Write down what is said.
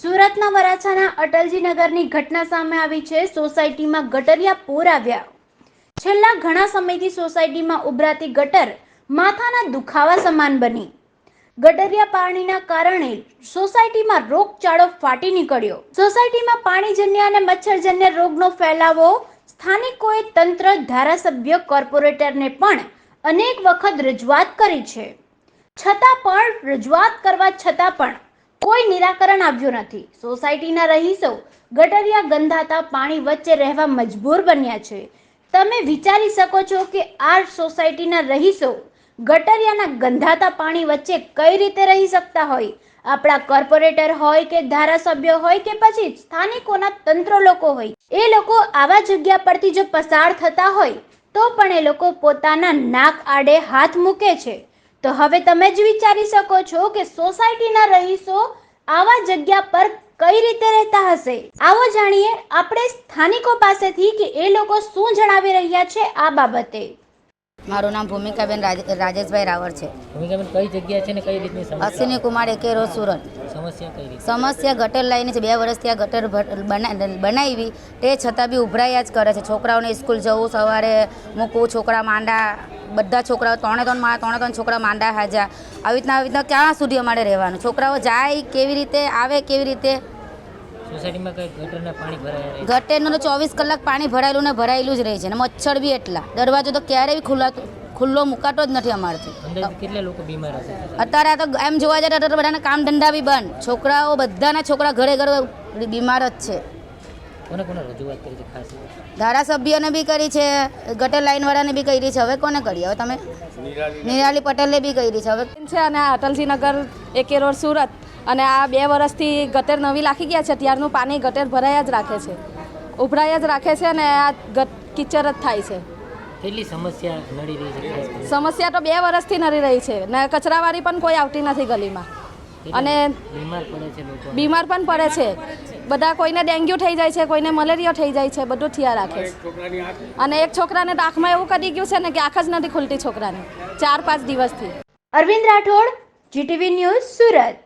સુરતના વરાછાના અટલજી નગરની ઘટના સામે આવી છે. સોસાયટીમાં ગટરિયા પૂર આવ્યા. છેલ્લા ઘણા સમયથી સોસાયટીમાં ઉભરાતી ગટર માથાના દુખાવા સમાન બની. ગટરિયા પાણીના કારણે સોસાયટીમાં રોગચાળો ફાટી નીકળ્યો. સોસાયટીમાં પાણીજન્ય અને મચ્છરજન્ય રોગનો ફેલાવો સ્થાનિકોએ તંત્ર, ધારાસભ્ય, કોર્પોરેટરને પણ અનેક વખત રજૂઆત કરી છે. છતાં પણ, રજૂઆત કરવા છતાં પણ કોઈ નિરાકરણ આવ્યું નથી. સોસાયટીના રહીશો ગટરિયા ગંધાતા પાણી વચ્ચે રહેવા મજબૂર બન્યા છે. તમે વિચારી શકો છો કે આ સોસાયટીના રહીશો ગટરિયાના ગંધાતા પાણી વચ્ચે કઈ રીતે રહી શકતા હોય? આપણા કોર્પોરેટર હોય કે ધારાસભ્ય હોય કે પછી સ્થાનિકોના તંત્ર લોકો હોય. એ લોકો આવા જગ્યા પરથી જો પસાર થતા હોય, તો પણ એ લોકો પોતાના નાક આડે હાથ મૂકે છે. તો હવે તમે જ વિચારી શકો છો કે સોસાયટીના રહીશો આવા જગ્યા પર કઈ રીતે રહેતા હશે? આવો જાણીએ આપણે સ્થાનિકો પાસેથી કે એ લોકો શું જણાવી રહ્યા છે આ બાબતે. મારું નામ ભૂમિકાબેન રાજેશભાઈ રાવર છે. ભૂમિકાબેન કઈ જગ્યા છે ને કઈ રીતની સમસ્યા? અશ્વિની કુમાર એકે સુરત. સમસ્યા કઈ રીતે સમસ્યા ગટર લાઈને છે. બે વર્ષથી આ ગટર બનાવી તે છતાં બી ઉભરાયા જ કરે છે. છોકરાઓને સ્કૂલ જવું સવારે મૂકવું છોકરા માંડા બધા છોકરાઓ ત્રણે ત્રણ મા ત્રણે ત્રણ છોકરા માંડા હાજા આવી રીતના આવી રીતના ક્યાં સુધી અમારે રહેવાનું? છોકરાઓ જાય કેવી રીતે આવે કેવી રીતે? ગટરના તો ચોવીસ કલાક પાણી ભરાયેલું ને ભરાયેલું જ રહે છે અને મચ્છર બી એટલા. દરવાજો તો ક્યારેય બી ખુલ્લા ખુલ્લો મુકાતો જ નથી અમારથી. કેટલા લોકો બીમાર અત્યારે તો એમ જોવા જાય તો બધાના કામ ધંધા બી બંધ. છોકરાઓ બધાના છોકરા ઘરે ઘરે બીમાર જ છે. કોને કોને રજૂઆત કરી છે ખાસ ધારાસભ્યને બી કરી છે ગટર લાઈનવાળાને બી કરી છે. હવે કોને કરી? હવે તમે નિરાલી પટેલને બી કરી છે. હવે છે અને આ અટલજી નગર એકે રોડ સુરત અને આ બે વર્ષથી ગટર નવી લાખી ગયા છે. ત્યારનું પાણી ગટર ભરાયા જ રાખે છે. ઉભરાયા જ રાખે છે અને આ ગટ કિચર જ થાય છે. કેટલી સમસ્યા નડી રહી છે સમસ્યા તો બે વર્ષથી નડી રહી છે ને કચરાવાળી પણ કોઈ આવતી નથી ગલીમાં. અને બીમાર પડે છે લોકો બીમાર પણ પડે છે. બધા કોઈને ડેન્ગ્યુ થઈ જાય છે કોઈને મલેરિયા થઈ જાય છે બધું થયા રાખે છે. અને એક છોકરાને તો આંખમાં એવું કરી ગયું છે ને કે આંખ જ નથી ખુલતી છોકરાને ચાર પાંચ દિવસથી. Arvind Rathod GTV news Surat.